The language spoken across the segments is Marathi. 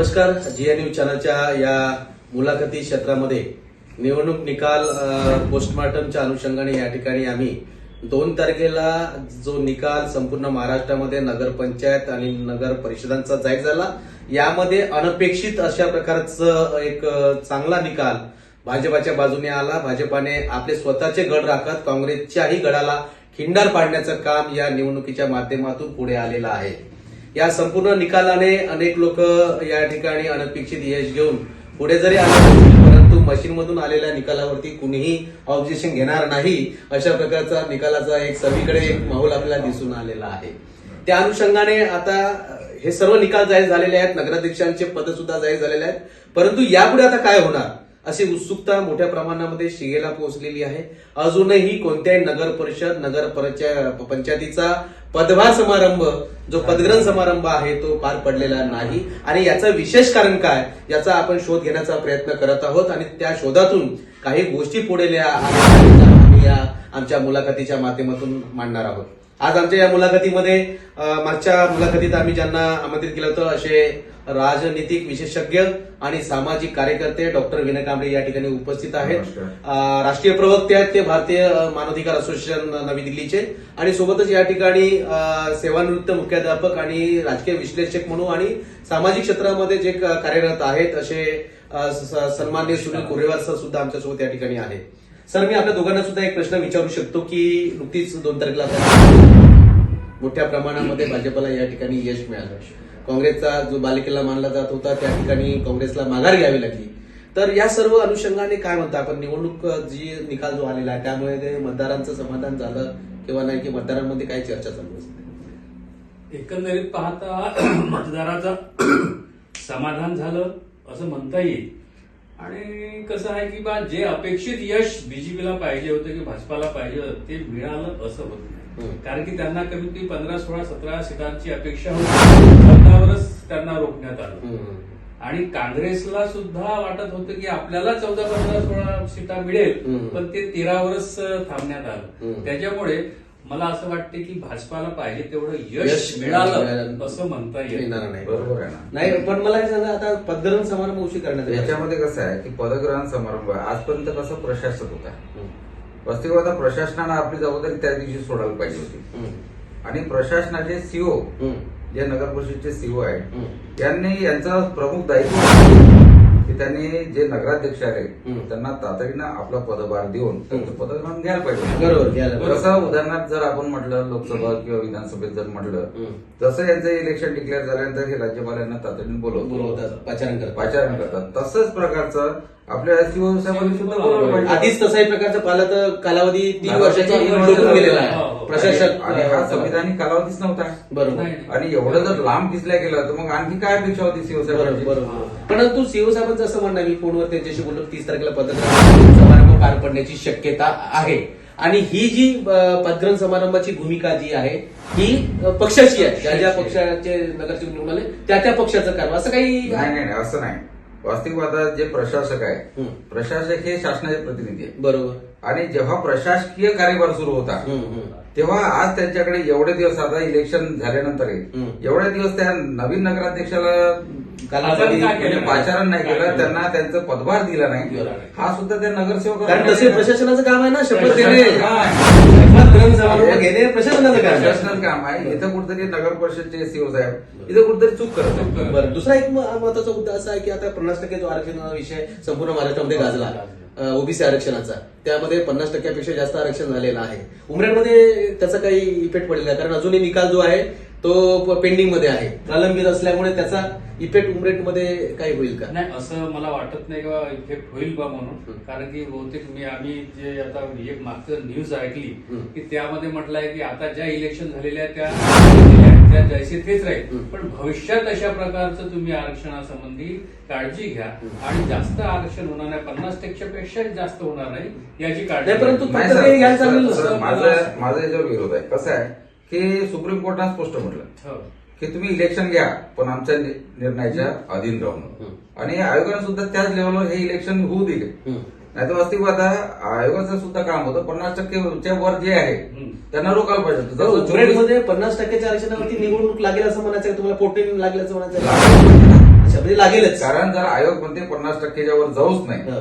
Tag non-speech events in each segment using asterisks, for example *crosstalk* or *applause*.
नमस्कार. जी न्यूज चॅनलच्या या मुलाखती क्षेत्रामध्ये निवडणूक निकाल पोस्टमार्टमच्या अनुषंगाने या ठिकाणी आम्ही दोन तारखेला जो निकाल संपूर्ण महाराष्ट्रामध्ये नगरपंचायत आणि नगर परिषदांचा जाहीर झाला. यामध्ये अनपेक्षित अशा प्रकारचं एक चांगला निकाल भाजपाच्या बाजूने आला. भाजपाने आपले स्वतःचे गड राखत काँग्रेसच्याही गडाला खिंडार पाडण्याचं काम या निवडणुकीच्या माध्यमातून पुढे आलेलं आहे. या संपूर्ण निकालाने अनेक लोक या ठिकाणी अनपेक्षित यश घेऊन पुढे जरी आले परंतु मशीनमधून आलेल्या निकालावरती कुणीही ऑब्जेक्शन घेणार नाही अशा प्रकारचा निकालाचा एक सगळीकडे एक माहोल आपल्याला दिसून आलेला आहे. त्या अनुषंगाने आता हे सर्व निकाल जाहीर झालेले आहेत नगराध्यक्षांचे पद सुद्धा जाहीर झालेले आहेत परंतु यापुढे आता काय होणार? अशी उत्सुकता मोठ्या प्रमाणामध्ये शिगेला पोहोचलेली आहे. अजूनही कोणत्याही नगर परिषद नगर पंचायतीचा पदभार समारंभ जो पदग्रहण समारंभ आहे तो पार पडलेला नाही. आणि याचं विशेष कारण काय याचा आपण शोध घेण्याचा प्रयत्न करत आहोत. आणि त्या शोधातून काही गोष्टी पुढेल्या आम्ही या आमच्या मुलाखतीच्या माध्यमातून मांडणार आहोत. आज आमच्या या मुलाखतीमध्ये मागच्या मुलाखतीत आम्ही ज्यांना आमंत्रित केलं होतं असे राजनीतिक विशेषज्ञ आणि सामाजिक कार्यकर्ते डॉक्टर विनय कांबळे या ठिकाणी उपस्थित आहेत. राष्ट्रीय प्रवक्ते आहेत ते भारतीय मानवाधिकार असोसिएशन नवी दिल्लीचे. आणि सोबतच या ठिकाणी सेवानिवृत्त मुख्याध्यापक आणि राजकीय विश्लेषक म्हणून आणि सामाजिक क्षेत्रामध्ये जे कार्यरत आहेत असे अ, स- स- सन्माननीय सुनील कुरेवार सर सुद्धा आमच्यासोबत या ठिकाणी आहेत. सर मी आपल्या दोघांना सुद्धा एक प्रश्न विचारू शकतो की नुकतीच दोन तारखेला मोठ्या प्रमाणामध्ये भाजपला या ठिकाणी यश मिळालं. काँग्रेसचा जो बालिकेला मानला जात होता त्या ठिकाणी काँग्रेसला माघार घ्यावी लागली. तर या सर्व अनुषंगाने काय म्हणता आपण? निवडणूक जी निकाल जो आलेला आहे त्यामुळे ते मतदारांचं समाधान झालं किंवा नाही की मतदारांमध्ये काय चर्चा चालू असते? एकंदरीत पाहता *clears throat* मतदाराचं *clears throat* समाधान झालं असं म्हणता येईल. आणि कसं आहे की बा जे अपेक्षित यश बीजेपीला पाहिजे होतं की भाजपाला पाहिजे होतं ते मिळालं असं होत. नाही. कारण की त्यांना कमीत कमी पंधरा सोळा सतरा सीटांची अपेक्षा होती. स्वतःवरच त्यांना रोखण्यात आलं आणि काँग्रेसला सुद्धा वाटत होतं की आपल्याला चौदा पंधरा सोळा सीटा मिळेल. पण ते तेरावरच थांबण्यात. आलं त्याच्यामुळे मला असं वाटते की भाजपाला पाहिजे तेवढं यश मिळालं. असं म्हणता येणार नाही बरोबर आहे ना नाही पण मला हे सांगा आता पदग्रहण समारंभ उशीर करण्यात आला. याच्यामध्ये कसं आहे की पदग्रहण समारंभ आजपर्यंत कसं प्रशासक होता हम्म. वास्तविकता प्रशासनानं आपली जबाबदारी त्या दिवशी सोडायला पाहिजे होती. आणि प्रशासनाचे सीओ. जे नगर परिषदचे सीओ आहेत हम्म. यांनी यांचं प्रमुख दायित्व आहे की त्यांनी जे नगराध्यक्ष आहेत हम्म. त्यांना तातडीनं आपला पदभार देऊन त्यांचं पदग्रहण घ्यायला पाहिजे. बरोबर. जसं उदाहरणार्थ जर आपण म्हटलं लोकसभा किंवा विधानसभेत जर म्हटलं. जसं यांचं इलेक्शन डिक्लेअर झाल्यानंतर हे राज्यपाल यांना तातडीने बोलवतो बोलवतात पाचारण करतात पाचारण करतात तसंच प्रकारचं आपल्या शिवसेनेमध्ये सुद्धा बोलवलं पाहिजे आधीच तसाही प्रकारचं पाहिलं तर कालावधी तीन वर्षाचा गेलेला आहे हो. प्रशासक आणि हा संविधानिक कालावधीच नव्हता. बरोबर. आणि एवढं जर लांब दिसल्या गेलं तर मग आणखी काय अपेक्षा होती बरोबर परंतु सीओ साहेबांचं असं म्हणणं आहे, मी फोनवर त्यांच्याशी बोललो तीस तारखेला पदग्रहण समारंभ पार पडण्याची शक्यता आहे. आणि ही जी अ, पदग्रहण समारंभाची भूमिका जी आहे ही अ, पक्षाची आहे. ज्या ज्या पक्षाचे नगरसेवक निवडून आले त्या त्या पक्षाचं करावं असं काही नाही नाही नाही, असं नाही. वास्तविक आता जे प्रशासक आहे. प्रशासक हे शासनाचे प्रतिनिधी आहे बरोबर आणि जेव्हा प्रशासकीय कार्यभार सुरू होता. तेव्हा आज त्यांच्याकडे एवढे दिवस आता इलेक्शन झाल्यानंतर. एवढे दिवस त्या नवीन नगराध्यक्षाला म्हणजे पाचारण नाही काय केलं? त्यांना त्यांचं पदभार दिला नाही. हा सुद्धा त्या नगरसेवक कारण तसे प्रशासनाचं काम आहे ना शपथ घेणे प्रशासनाचं काम आहे. प्रशासनाचं काम आहे. इथं कुठेतरी नगर परिषदचे सीओ साहेब इथं कुठेतरी चूक करत बरं दुसरा एक महत्त्वाचा मुद्दा असा आहे की आता पन्नास टक्के जो आरक्षणाचा विषय संपूर्ण महाराष्ट्रामध्ये गाजला. ओबीसी आरक्षणाचा. त्यामध्ये पन्नास टक्क्यापेक्षा जास्त आरक्षण झालेलं आहे. उमरेडमध्ये त्याचा काही इफेक्ट पडलेला आहे कारण अजूनही निकाल जो आहे तो पेंडिंगमध्ये आहे प्रलंबित असल्यामुळे त्याचा इफेक्ट उमरेडमध्ये काही होईल का नाही असं मला वाटत नाही किंवा इफेक्ट होईल बा म्हणून. कारण की बहुतेक मी आम्ही जे आता एक मागचं न्यूज ऐकली. की त्यामध्ये म्हटलं आहे की आता ज्या इलेक्शन झालेल्या त्या *laughs* त्या जैसे तेच राहील. पण भविष्यात अशा प्रकारचं तुम्ही आरक्षणासंबंधी काळजी घ्या आणि जास्त आरक्षण होणार नाही पन्नास टक्क्यापेक्षा जास्त होणार नाही याची काळजी परंतु. माझं माझा याच्यावर विरोध आहे कसं आहे की सुप्रीम कोर्टानं स्पष्ट म्हटलं हो. की तुम्ही इलेक्शन घ्या पण आमच्या निर्णयाच्या अधीन राहून. आणि आयोगाने सुद्धा त्याच लेवलवर हे इलेक्शन होऊ दिले. नाही तर वास्तविक आता आयोगाचं सुद्धा काम होतं पन्नास टक्के वर जे आहे. त्यांना रोखायला पाहिजे उमरेडमध्ये पन्नास टक्क्याच्या आरक्षणावरती निवडणूक लागेल असं म्हणायचं आहे तुम्हाला पोटिंग लागेल असं म्हणायचं म्हणजे लागेलच कारण जर आयोग म्हणते पन्नास टक्केच्या वर जाऊच नाही हं.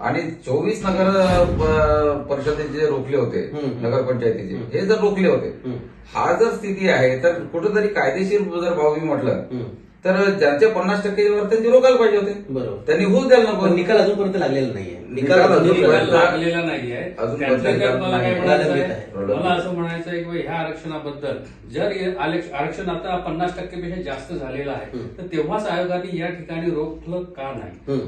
आणि चोवीस नगर परिषदेचे जे रोखले होते. नगरपंचायतीचे. हे जर रोखले होते. हा जर स्थिती आहे तर कुठेतरी कायदेशीर जर भावी म्हटलं. तर ज्यांचे पन्नास टक्केवर त्यांचे रोखायला पाहिजे होते बरोबर त्यांनी होऊ द्यायला नको पण निकाल अजूनपर्यंत लागलेला नाहीये निकाल लागलेला नाहीये मला नाही. असं म्हणायचं आहे की बा ह्या आरक्षणाबद्दल जर हे आरक्षण आता पन्नास टक्केपेक्षा जास्त झालेलं आहे. तर तेव्हाच आयोगाने या ठिकाणी रोखलं का नाही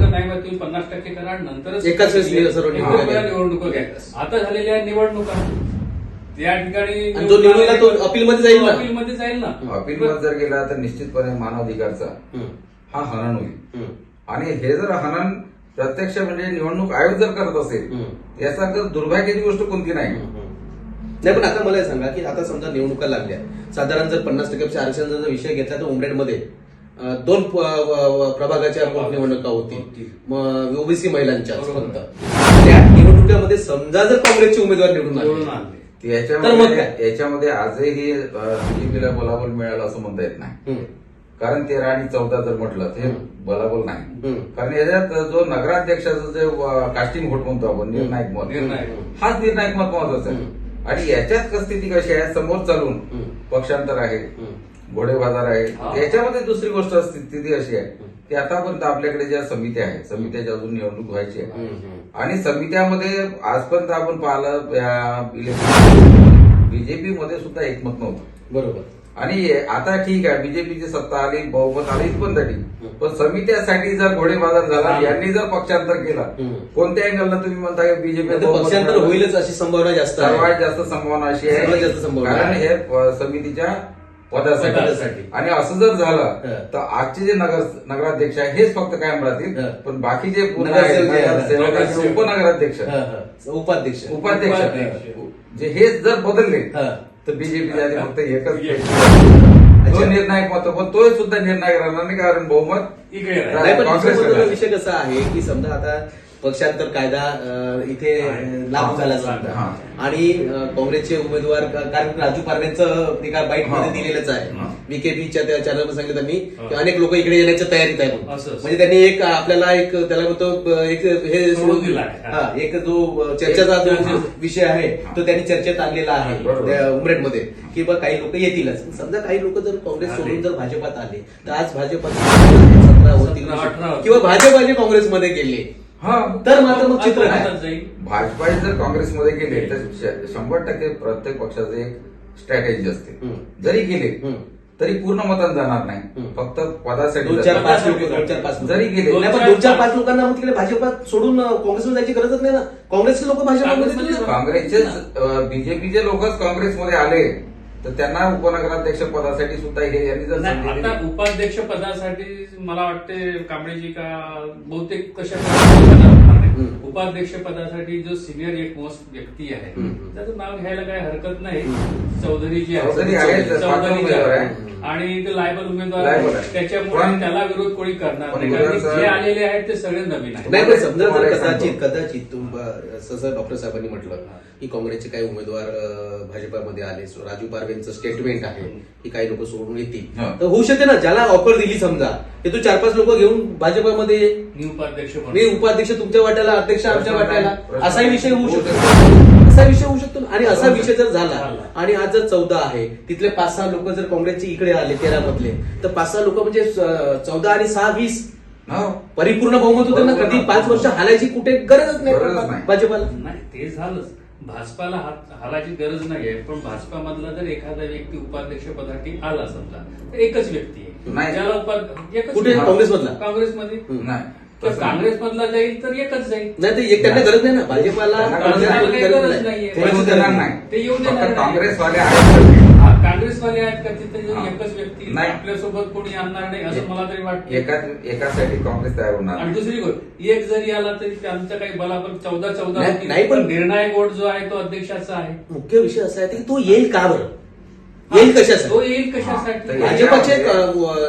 नाही बा तुम्ही पन्नास टक्के करा नंतरच एकाच वेळेस नि- सर्व निवडणुका घ्या. आता झालेल्या निवडणुका त्या ठिकाणी जो तो अपीलमध्ये जाईल ना? अपीलमध्ये जाईल ना अपील मध्ये जर गेला तर निश्चितपणे मानवाधिकारचा. हा हनन होईल. आणि हे जर हनन प्रत्यक्ष म्हणजे निवडणूक आयोग जर करत असेल. याचा तर दुर्भाग्याची गोष्ट कोणती नाही नाही पण आता मला सांगा की आता समजा निवडणुका लागल्या साधारण जर पन्नास टक्क्यापेक्षा आरक्षणाचा जर विषय घेतला तर उमरेडमध्ये दोन प्रभागाच्या पोटनिवडणुका होती ओबीसी महिलांच्या. फक्त त्या निवडणुकीमध्ये समजा जर काँग्रेसचे उमेदवार निवडून आले ती याच्यामध्ये? याच्यामध्ये आजही बीजेपीला बलाबल मिळालं असं म्हणता येत नाही. कारण तेरा आणि चौदा जर म्हटलं हे हम्म. बलाबल नाही. कारण याच्यात जो नगराध्यक्षाचं जे कास्टिंग व्होट म्हणतो आपण निर्णायक मत निर्णायक. हाच निर्णायक मत महत्त्वाचा आहे आणि याच्यात क- स्थिती कशी आहे समोर चालून. पक्षांतर आहे. घोडे बाजार आहे. याच्यामध्ये दुसरी गोष्ट असते- स्थिती अशी आहे की आतापर्यंत आपल्याकडे ज्या समित्या आहेत समित्याची अजून निवडणूक व्हायची आहे. आणि समित्यामध्ये आजपर्यंत आपण पाहिलं बीजेपी मध्ये सुद्धा एकमत नव्हतं बरोबर आणि आता ठीक आहे बीजेपीची सत्ता आली बहुमत आली पण तरी पण समित्यासाठी जर घोडे बाजार झाला. यांनी जर पक्षांतर केलं. कोणत्या अँगलला तुम्ही म्हणता की बीजेपी तर पक्षांतर होईलच अशी संभावना जास्त सर्वात जास्त संभावना अशी आहे कारण. हे समितीच्या पदासाठी. आणि असं जर झालं. तर आजचे जे नगर नगराध्यक्ष आहे हेच फक्त कायम राहतील. पण बाकीचे नगरसेवक जे. उपनगराध्यक्ष. उपाध्यक्ष उपाध्यक्ष. जे हेच जर बदलले. तर बीजेपी आणि फक्त एकच. निर्णायक मत पण तो सुद्धा निर्णायक राहणार नाही कारण बहुमत काँग्रेस. विषय कसा आहे की समजा आता पक्षांतर कायदा इथे लागू झाला. आणि काँग्रेसचे उमेदवार कारण राजू पारवेंचं एका बाईटमध्ये हा. दिलेलंच आहे. बीकेपीच्या त्या चॅनलवर सांगितलं त्यांनी. अनेक लोक इकडे येण्याच्या तयारीत आहे. म्हणजे त्यांनी एक आपल्याला एक त्याला म्हणतो एक हे सोडून दिला एक जो चर्चेचा जो. विषय आहे तो त्यांनी चर्चेत आणलेला आहे उमरेडमध्ये की बा काही लोक येतीलच समजा काही लोक जर काँग्रेस. सोडून जर भाजपात आले तर आज भाजपात. किंवा भाजप आणि काँग्रेसमध्ये गेले तर मात्र मग चित्र काय जाईल भाजपा जर काँग्रेसमध्ये गेले तर श- शंभर टक्के प्रत्येक पक्षाचे एक स्ट्रॅटेजी असते हम्म. जरी गेले हम्म. तरी पूर्ण मतान जाणार नाही हम्म. फक्त पदासाठी दोन चार जातात. पाच लोक दोन चार पाच लोक. जरी गेले दोन नाही पण चार दोन चार पाच- लोकांना तिकडे भाजपात सोडून अं, काँग्रेसमध्ये जायची गरजच नाही ना काँग्रेसचे लोक भाजपामध्ये काँग्रेसमध्ये येतील ना. काँग्रेसचे बीजेपीचे लोकच काँग्रेसमध्ये आले तर त्यांना उपनगराध्यक्ष पदासाठी सुद्धा हे यांनी जर नाही, संधी आता उपाध्यक्ष पदासाठी मला वाटते कांबळेजी का बहुतेक कशा हम्म. उपाध्यक्ष पदासाठी जो सिनियर एक मोस्ट व्यक्ती आहे हम्म. त्याचं नाव घ्यायला काही हरकत नाही हम्म. चौधरी जी चौधरी आहे आहेत, चौधरी पात्र जी उमेदवार आहे. आहे. आणि ते लायबल उमेदवार लायबल आहे. आहे. त्याच्यामुळे पण- त्याला विरोध कोणी करणार पण नाही कारण की उमेदवार- जे आलेले आहेत ते सगळे नवीन आहेत नाही पण समजा तुम्हाला जर एक कदाचित सांगतो. कदाचित तुम डॉक्टर साहेबांनी म्हटलं की काँग्रेसचे काही उमेदवार अं, भाजपामध्ये आले सो राजू पारवेंचं स्टेटमेंट आहे की काही लोक सोडून येतील. तर होऊ शकते ना ज्याला ऑफर दिली समजा की तू चार पाच लोक घेऊन भाजपामध्ये. मी उपाध्यक्ष मी उपाध्यक्ष तुमच्या वाट्याला अध्यक्ष आमच्या. वाट्याला असाही. विषय होऊ शकतो असा विषय होऊ शकतो. आणि असा विषय जर झाला. आणि आज जर चौदा आहे तिथले पाच सहा लोक जर काँग्रेसचे इकडे आले तेरा मधले तर पाच सहा लोक म्हणजे चौदा आणि सहा वीस हो. परिपूर्ण बहुमत होते ना. कधी पाच वर्ष हालायची कुठे गरजच नाही. भाजपाला नाही ते झालंच भाजपाला हालाची गरज नाहीये पण भाजपामधला जर एखादा व्यक्ती उपाध्यक्ष पदासाठी आला समजा तर एकच व्यक्ती आहे नाही. ज्याला उपाध्यक्ष. काँग्रेसमधला? काँग्रेसमध्ये नाही तर नाही. काँग्रेसमधला जाईल तर एकच जाईल नाही त्यांना गरज नाही ना भाजपाला गरज नाही. ते येऊ देणार नाही. नाही नाही. काँग्रेसवाले काँग्रेसवाले आहेत का तिथे. एकच व्यक्ती नाही. आपल्यासोबत कोणी आणणार नाही असं मला तरी वाटतं एका एकासाठी काँग्रेस तयार होणार आणि दुसरी गोष्ट एक जरी आला तरी त्यांच्या काही बलापर चौदा चौदा नाही- होतील. नाही पण- निर्णायक वोट जो आहे तो अध्यक्षाचा आहे मुख्य विषय असा आहे की तो येईल का बरं येईल तो कशासाठी येईल कशासाठी हा, तर भाजपाचे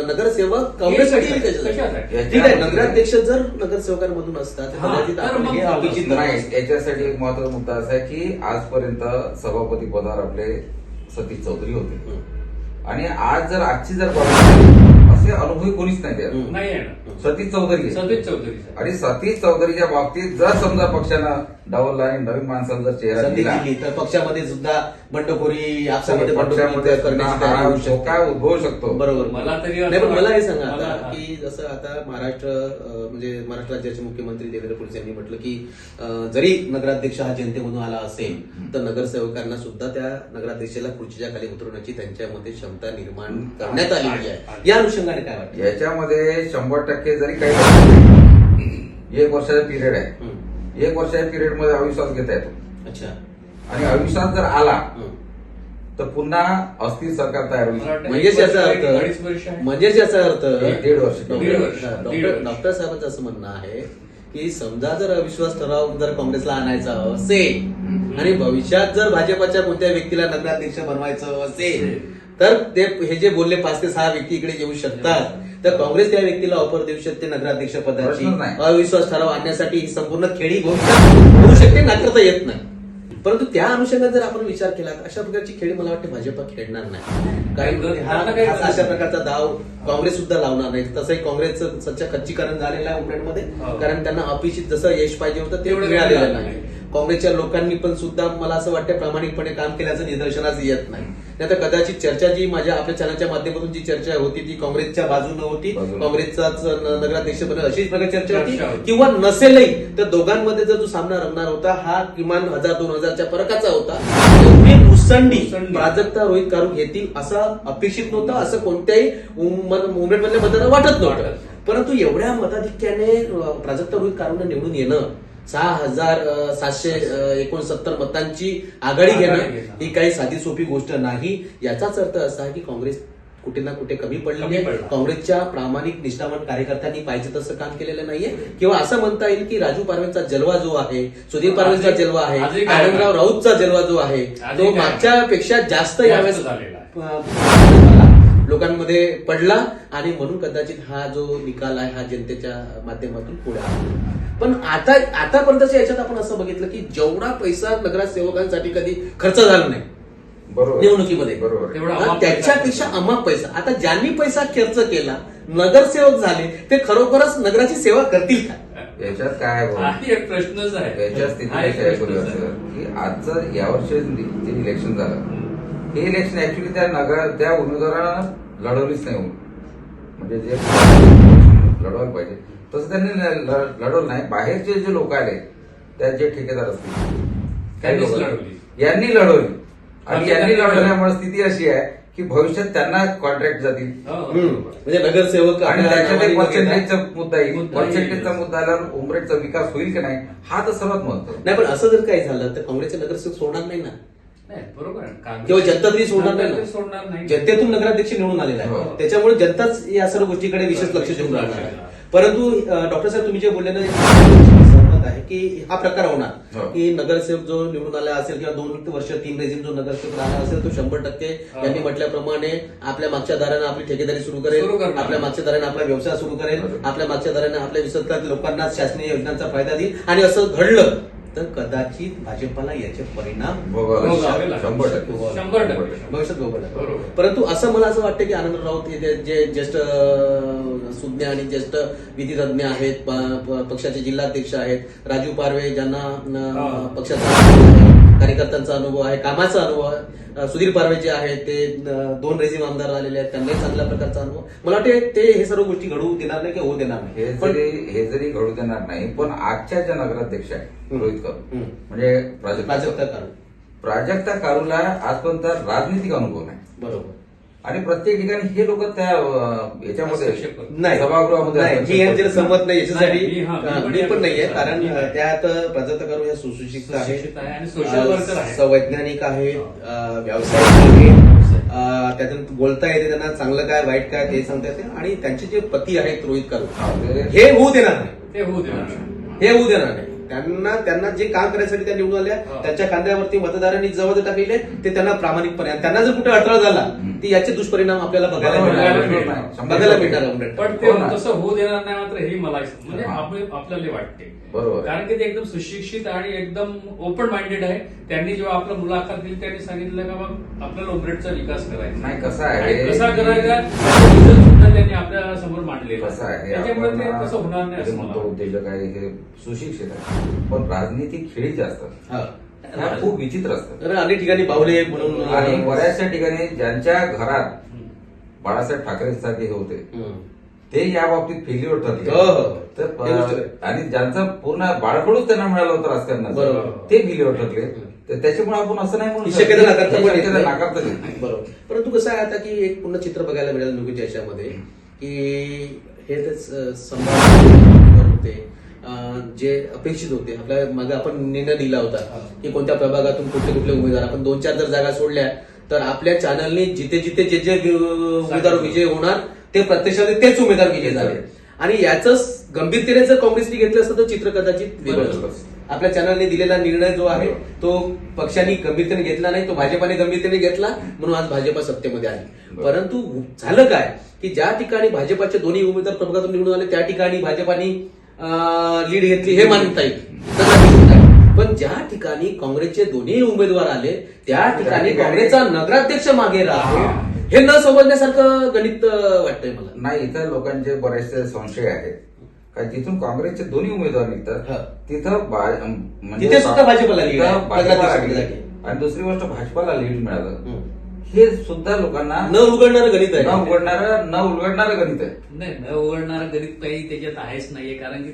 नगरसेवक काँग्रेस येईल येईल कशासाठी? कशासाठी कशासाठी? ठीक आहे नगराध्यक्ष जर नगरसेवकांमधून असतात तर हा, कदाचित तर आपण मग हे झालं. अपेक्षित नाही नाही याच्यासाठी एक महत्त्वाचा मुद्दा असा आहे की आजपर्यंत सभापती पदावर आपले सतीश चौधरी होते. आणि आज जर आजची जर बाब असे अनुभवी कोणीच नाही त्यात हम्म. नाही सतीश चौधरी. सतीश चौधरी साहेब. आणि सतीश चौधरीच्या बाबतीत जर समजा पक्षानं डावलला आणि नवीन माणसाला जर चेहरा संधी दिला दिली तर पक्षामध्ये सुद्धा बंडखोरी आपसामध्ये पक्षामध्ये बंडखोरी सुद्धा करण्याची हा तयारी होऊ शकते. धोका उद्भवू शकतो बरोबर मला तरी असं नाही पण मला हे सांगा आता की जसं आता महाराष्ट्र अं, म्हणजे महाराष्ट्र राज्याचे मुख्यमंत्री देवेंद्र फडणवीस यांनी म्हटलं की अं, जरी नगराध्यक्ष हा जनतेमधून आला असेल तर नगरसेवकांना सुद्धा त्या नगराध्यक्षाला खुर्चीच्या खाली उतरवण्याची त्यांच्यामध्ये क्षमता निर्माण करण्यात आलेली आहे या अनुषंगाने काय वाटतं याच्यामध्ये शंभर टक्के जरी काही एक वर्षाचा पिरियड आहे. एक वर्षाच्या पिरियडमध्ये अविश्वास घेता येतो अच्छा आणि अविश्वास जर आला. तर पुन्हा अस्थिर सरकार तयार होईल म्हणजेच वर्ष याचा अर्थ अडीच वर्ष आहे. म्हणजेच याचा अर्थ दीड. हा, वर्ष. डॉक्टर साहेबांचं असं म्हणणं आहे की समजा जर अविश्वास ठराव जर काँग्रेसला आणायचा असेल आणि भविष्यात जर भाजपच्या कोणत्या व्यक्तीला नगराध्यक्ष बनवायचं असेल तर ते हे जे बोलले पाच ते सहा व्यक्ती इकडे येऊ शकतात तर काँग्रेस त्या व्यक्तीला ऑफर देऊ शकते नगराध्यक्ष पदाची. अविश्वास ठराव आणण्यासाठी ही संपूर्ण खेळी भविष्यात होऊ शकते नाकारता येत नाही परंतु त्या अनुषंगाने जर आपण विचार केला तर अशा प्रकारची खेळी मला वाटते भाजपा खेळणार नाही हा काही हा गरज अशा नाही. प्रकारचा दाव काँग्रेस सुद्धा लावणार नाही तसंही काँग्रेसचं सध्या खच्चीकरण झालेलं आहे उमरेडमध्ये हो. कारण त्यांना अपेक्षित जसं यश पाहिजे होतं ते तेवढं मिळालेलं मिळालं नाही नाही. काँग्रेसच्या लोकांनी पण सुद्धा मला असं वाटतं प्रामाणिकपणे काम केल्याचं निदर्शनास येत नाही नाही तर कदाचित चर्चा जी माझ्या आपल्या चॅनलच्या माध्यमातून जी चर्चा होती ती काँग्रेसच्या बाजूनं होती. काँग्रेसचाच न- नगराध्यक्ष बनेल अशीच प्रकारे चर्चा होती. किंवा नसेलही तर दोघांमध्ये जर जो सामना रंगणार होता हा किमान हजार दोन हजारच्या फरकाचा होता मुसंडी. प्राजक्ता रोहित कारू घेतील असं अपेक्षित नव्हतं असं कोणत्याही मुवमेंट मधल्या मतदारांना वाटत नव्हतं. परंतु एवढ्या मताधिक्याने प्राजक्ता रोहित कारूंना निवडून येणं सहा हजार सातशे एकोणसत्तर मतांची आघाडी घेणं. ही काही साधी सोपी गोष्ट नाही याचाच अर्थ असा आहे की काँग्रेस कुठे ना कुठे कमी पडलेली कमी आहे पडला. काँग्रेसच्या प्रामाणिक निष्ठावान कार्यकर्त्यांनी पाहिजे तसं काम केलेलं नाहीये किंवा असं म्हणता येईल की राजू पारवेंचा जलवा जो आहे सुधीर पारवेंचा जलवा आहे आनंदराव राऊतचा जलवा जो आहे तो मागच्या पेक्षा जास्त यावेळेस झालेला लोकांमध्ये पडला आणि म्हणून कदाचित हा जो निकाल आहे हा जनतेच्या माध्यमातून पुढे आला. पण आता आतापर्यंतच्या याच्यात आपण असं बघितलं की जेवढा पैसा नगरसेवकांसाठी कधी खर्च झाला नाही बरोबर. निवडणुकीमध्ये बरोबर. त्याच्यापेक्षा अमाप पैसा. आता ज्यांनी पैसा खर्च केला नगरसेवक झाले ते खरोखरच नगराची सेवा करतील का? याच्यात काय आहे हा भाऊ? एक प्रश्नच आहे. याच्या स्थिती की आजचं यावर्षी जे इलेक्शन झालं हे इलेक्शन ऍक्च्युली त्या नगर त्या उमेदवारानं लढवलीच नाही. म्हणजे जे लढवायला पाहिजे. तसं त्यांनी लढवलं नाही. बाहेरचे जे लोक आले त्या जे ठेकेदार असतील. काही लोकं-. यांनी लढवली. आणि यांनी लढवल्यामुळे स्थिती अशी आहे की भविष्यात त्यांना कॉन्ट्रॅक्ट जातील. हो, हम्म. म्हणजे नगरसेवक आणि त्याच्यात एक पर्सेंटेजचा मुद्दा येईल. पर्सेंटेजचा मुद्दा आल्यावर उमरेडचा विकास होईल की नाही हा तर सर्वात महत्त्वाचा नाही पण असं जर काही झालं तर काँग्रेसचे नगरसेवक सोडणार नाही ना. नाही बरोबर आहे. काँग्रेस- किंवा जनता तरी सोडणार नाही जनता ना. तरी सोडणार नाही जनतेतून नगराध्यक्ष निवडून आलेला आहे हो. त्याच्यामुळे जनताच या सर्व गोष्टीकडे विशेष लक्ष देऊन राहणार आहे परंतु अं, डॉक्टर साहेब तुम्ही जे बोलले ना सहमत आहे की हा प्रकार होणार हो. की नगरसेवक जो निवडून आला असेल किंवा दोन वर्ष तीन रेजिम जो नगरसेवक राहिला असेल तो शंभर टक्के हो. त्यांनी म्हटल्याप्रमाणे आपल्या मागच्या दारानं आपली ठेकेदारी सुरू करेल सुरू करणार. आपल्या मागच्या दाराने आपला व्यवसाय सुरू करेल बरोबर. आपल्या मागच्या दाराने आपल्या विसर्गात लोकांना शासनीय योजनांचा फायदा देईल आणि असं घडलं तर कदाचित भाजपाला याचे परिणाम. भविष्यात भोगावं. परंतु असं मला असं वाटतं की आनंद राऊत हे जे- ज्येष्ठ सुज्ञ आणि ज्येष्ठ विधितज्ञ आहेत पक्षाचे जिल्हाध्यक्ष आहेत राजू पारवे ज्यांना. पक्षाचा कार्यकर्त्यांचा अनुभव आहे कामाचा अनुभव आहे. सुधीर पारवे जे आहेत ते दोन रेझिम आमदार झालेले आहेत त्यांनाही चांगल्या प्रकारचा अनुभव. मला वाटते ते हे सर्व गोष्टी घडवू देणार नाही किंवा होऊ देणार नाही. जरी हे जरी घडू देणार नाही पण आजच्या ज्या नगराध्यक्ष आहेत हम्म. रोहित करू हम्म. म्हणजे प्राजक्ता प्राजक्ता कारू. प्राजक्ता कारूला आजपर्यंत राजनीतिक अनुभव नाही. बरोबर. आणि प्रत्येक ठिकाणी हे लोक त्या याच्यामध्ये. नाही सभागृहामध्ये करतात. सहमत नाही याच्यासाठी मी- पण नाहीये कारण. त्यात प्राजक्त करू या सुशिक्षित आहे. संवैज्ञानिक आहे व्यावसायिक आहे त्यातून बोलता येते त्यांना चांगलं काय वाईट काय ते सांगता येते आणि त्यांचे जे पती आहेत रोहित करू हा, ते- होऊ देणार नाही ते होऊ देणार नाही. हे होऊ देणार नाही त्यांना त्यांना जे काम करायसाठी त्या निवडून आल्या. त्यांच्या खांद्यावरती मतदारांनी जवळ टाकलेले ते त्यांना प्रामाणिकपणे त्यांना जर कुठे अडथळा झाला ती याचे दुष्परिणाम आपल्याला बघायला बघायला. मिळणार. पण ते हो. तसं होऊ देणार नाही मात्र हे मला म्हणजे. आपले- आपल्याला वाटते बरोबर. कारण की ते एकदम सुशिक्षित आणि एकदम ओपन माइंडेड आहे त्यांनी जेव्हा आपलं मुलाखत दिली त्यांनी सांगितलं का मग आपल्याला उमरेडचा विकास करायचा नाही कसं आहे कसा की- करायचा त्याचं result सुद्धा त्यांनी आपल्या आहे त्याच्यामुळे ते आपण, होणार नाही असं म्हणतो उद्योजक आहे हे सुशिक्षित आहे पण राजनीती खेळीची असतात हा खूप विचित्र असतात तर अनेक ठिकाणी बावले म्हणून आणि बऱ्याचशा ठिकाणी ज्यांच्या घरात हम्म. बाळासाहेब ठाकरे सारखे हे होते हम्म. ते या बाबतीत फेल्युअर ठरले हो, हो. आहे. आणि ज्यांचं पूर्ण बाळकडूच त्यांना मिळालं होतं राजकारणाचं बरोबर. ते फेल्युअर ठरले तर त्याच्यामुळे आपण असं नाही म्हणू. शक्यता नाकारता. बरोबर परंतु कसं आहे आता की एक पूर्ण चित्र बघायला मिळेल निवडणुकीच्या याच्यामध्ये की हे होते जे अपेक्षित होते आपल्या मागे आपण निर्णय दिला होता की कोणत्या प्रभागातून कुठले कुठले उमेदवार आपण दोन चार जर जागा सोडल्या तर आपल्या चॅनलने जिथे जिथे जे जे उमेदवार विजय होणार ते प्रत्यक्षात तेच उमेदवार विजय झाले आणि याच गंभीरतेने जर काँग्रेसने घेतलं असतं तर चित्र कदाचित. आपल्या चॅनलने दिलेला निर्णय जो आहे तो पक्षांनी गंभीरतेने घेतला नाही तो भाजपाने गंभीरतेने घेतला म्हणून आज भाजपा सत्तेमध्ये आली. परंतु झालं काय की ज्या ठिकाणी भाजपाचे दोन्ही उमेदवार प्रभागातून निवडून आले त्या ठिकाणी भाजपाने लीड घेतली हे मानता येईल. पण ज्या ठिकाणी काँग्रेसचे दोन्ही उमेदवार आले त्या ठिकाणी काँग्रेसचा नगराध्यक्ष मागे राहतो हे न समजण्यासारखं गणित वाटतंय मला. नाही इतर लोकांचे बरेचसे संशय आहेत. का जिथून काँग्रेसचे दोन्ही उमेदवार. निघतात. तिथं म्हणजे तिथे सुद्धा भाजपला. आणि दुसरी गोष्ट भाजपाला लीड मिळालं. हे सुद्धा लोकांना न उघडणारं गणित न आहे उघडणारं न उलगडणारं गणित आहे. नाही न उघडणारं गणित काही त्याच्यात आहेच नाहीये. कारण की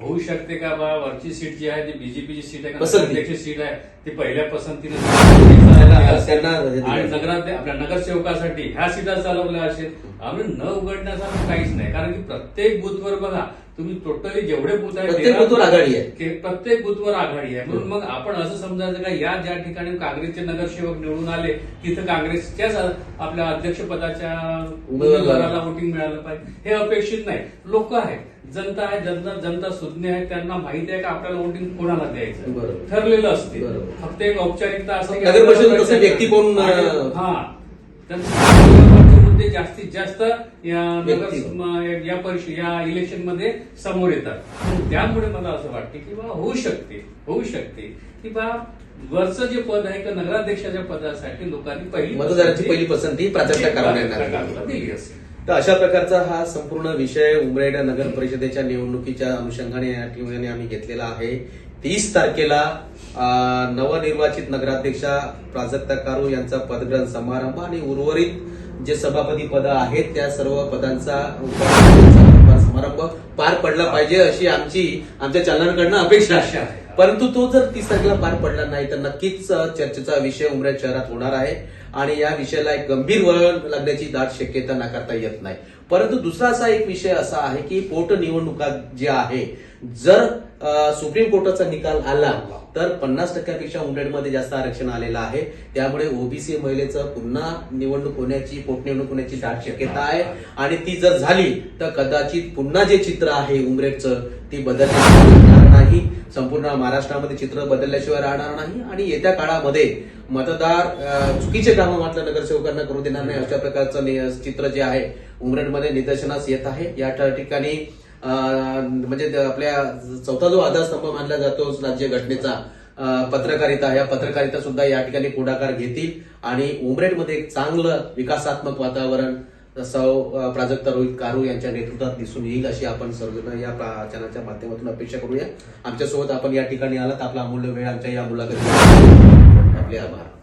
होऊ शकते का बा? वरची सीट जी आहे ती बीजेपीची सीट आहे का. नगराध्यक्षची सीट आहे. ती पहिल्या पसंतीने त्यांना-. आणि नगराध्य आपल्या नगरसेवकासाठी ह्या सीटा चालवल्या असेल आम्ही न उघडण्यासारखं काहीच नाही. कारण की प्रत्येक बुथवर बघा तुम्ही टोटली जेवढे बुथ आहे. प्रत्येक बुथवर आघाडी आहे. म्हणून मग आपण असं समजायचं का या ज्या ठिकाणी काँग्रेसचे नगरसेवक निवडून आले तिथं काँग्रेसच्याच आपल्या अध्यक्षपदाच्या उमेदवाराला वोटिंग मिळालं पाहिजे. हे अपेक्षित नाही. लोक आहेत. जनता आहे जनता जनता सुज्ञ आहे त्यांना माहिती आहे का आपल्याला वोटिंग कोणाला द्यायचं बरोबर. ठरलेलं असते बरोबर. फक्त एक औपचारिकता असते की नगर परिषद आपल्याला तसं व्यक्ती कोण, आणि- अं, हा तर नगरचे मुद्दे जास्तीत जास्त या व्यक्ती. नगर म- या परिषद या इलेक्शनमध्ये समोर येतात त्यामुळे मला असं वाटते की बा होऊ शकते होऊ शकते की बा वरचं जे पद आहे का नगराध्यक्षाच्या पदासाठी लोकांनी पहिली मतदाराची पहिली पसंती यांना दिली. प्राजक्ता दिली असेल तर अशा प्रकारचा हा संपूर्ण विषय उमरेड नगर परिषदेच्या निवडणुकीच्या अनुषंगाने या ठिकाणी आम्ही घेतलेला आहे. तीस तारखेला नवनिर्वाचित नगराध्यक्षा प्राजक्ता कारू यांचा पदग्रहण समारंभ आणि उर्वरित जे सभापती पद आहेत त्या सर्व पदांचा समारंभ पार पडला पाहिजे अशी आमची आमच्या चॅनलकडनं अपेक्षा अपेक्षा आहे. परंतु तो जर तीस तारखेला पार पडला नाही तर नक्कीच चर्चेचा विषय उमरेड शहरात होणार आहे. आणि या विषयाला एक गंभीर वळण लागण्याची दाट शक्यता नाकारता येत नाही. परंतु दुसरा असा एक विषय असा आहे की पोटनिवडणुका जे आहे जर सुप्रीम कोर्टाचा निकाल आला तर पन्नास टक्क्यापेक्षा उमरेडमध्ये जास्त आरक्षण आलेलं आहे. त्यामुळे ओबीसी महिलेचं पुन्हा निवडणूक होण्याची पोटनिवडणूक होण्याची दाट शक्यता आहे. आणि ती जर झाली तर कदाचित पुन्हा जे चित्र आहे उमरेडचं ती बदल संपूर्ण महाराष्ट्रामध्ये चित्र बदलल्याशिवाय राहणार नाही आणि येत्या काळामध्ये मतदार चुकीचे कामं मात्र नगरसेवकांना करू देणार नाही अशा प्रकारचं नि- चित्र जे आहे उमरेडमध्ये निदर्शनास येत आहे. या ठिकाणी म्हणजे आपल्या चौथा जो आधारस्तंभ मानला जातो राज्य घटनेचा पत्रकारिता या पत्रकारिता सुद्धा या ठिकाणी पुढाकार घेतील आणि उमरेडमध्ये एक चांगलं विकासात्मक वातावरण सौ प्राजक्ता रोहित कारू यांच्या नेतृत्वात दिसून येईल अशी आपण सर्वजण या प्राचनाच्या माध्यमातून अपेक्षा करूया. आमच्यासोबत आपण या ठिकाणी आलात. आपला अमूल्य वेळ आमच्या या मुलाखती आपले आभार.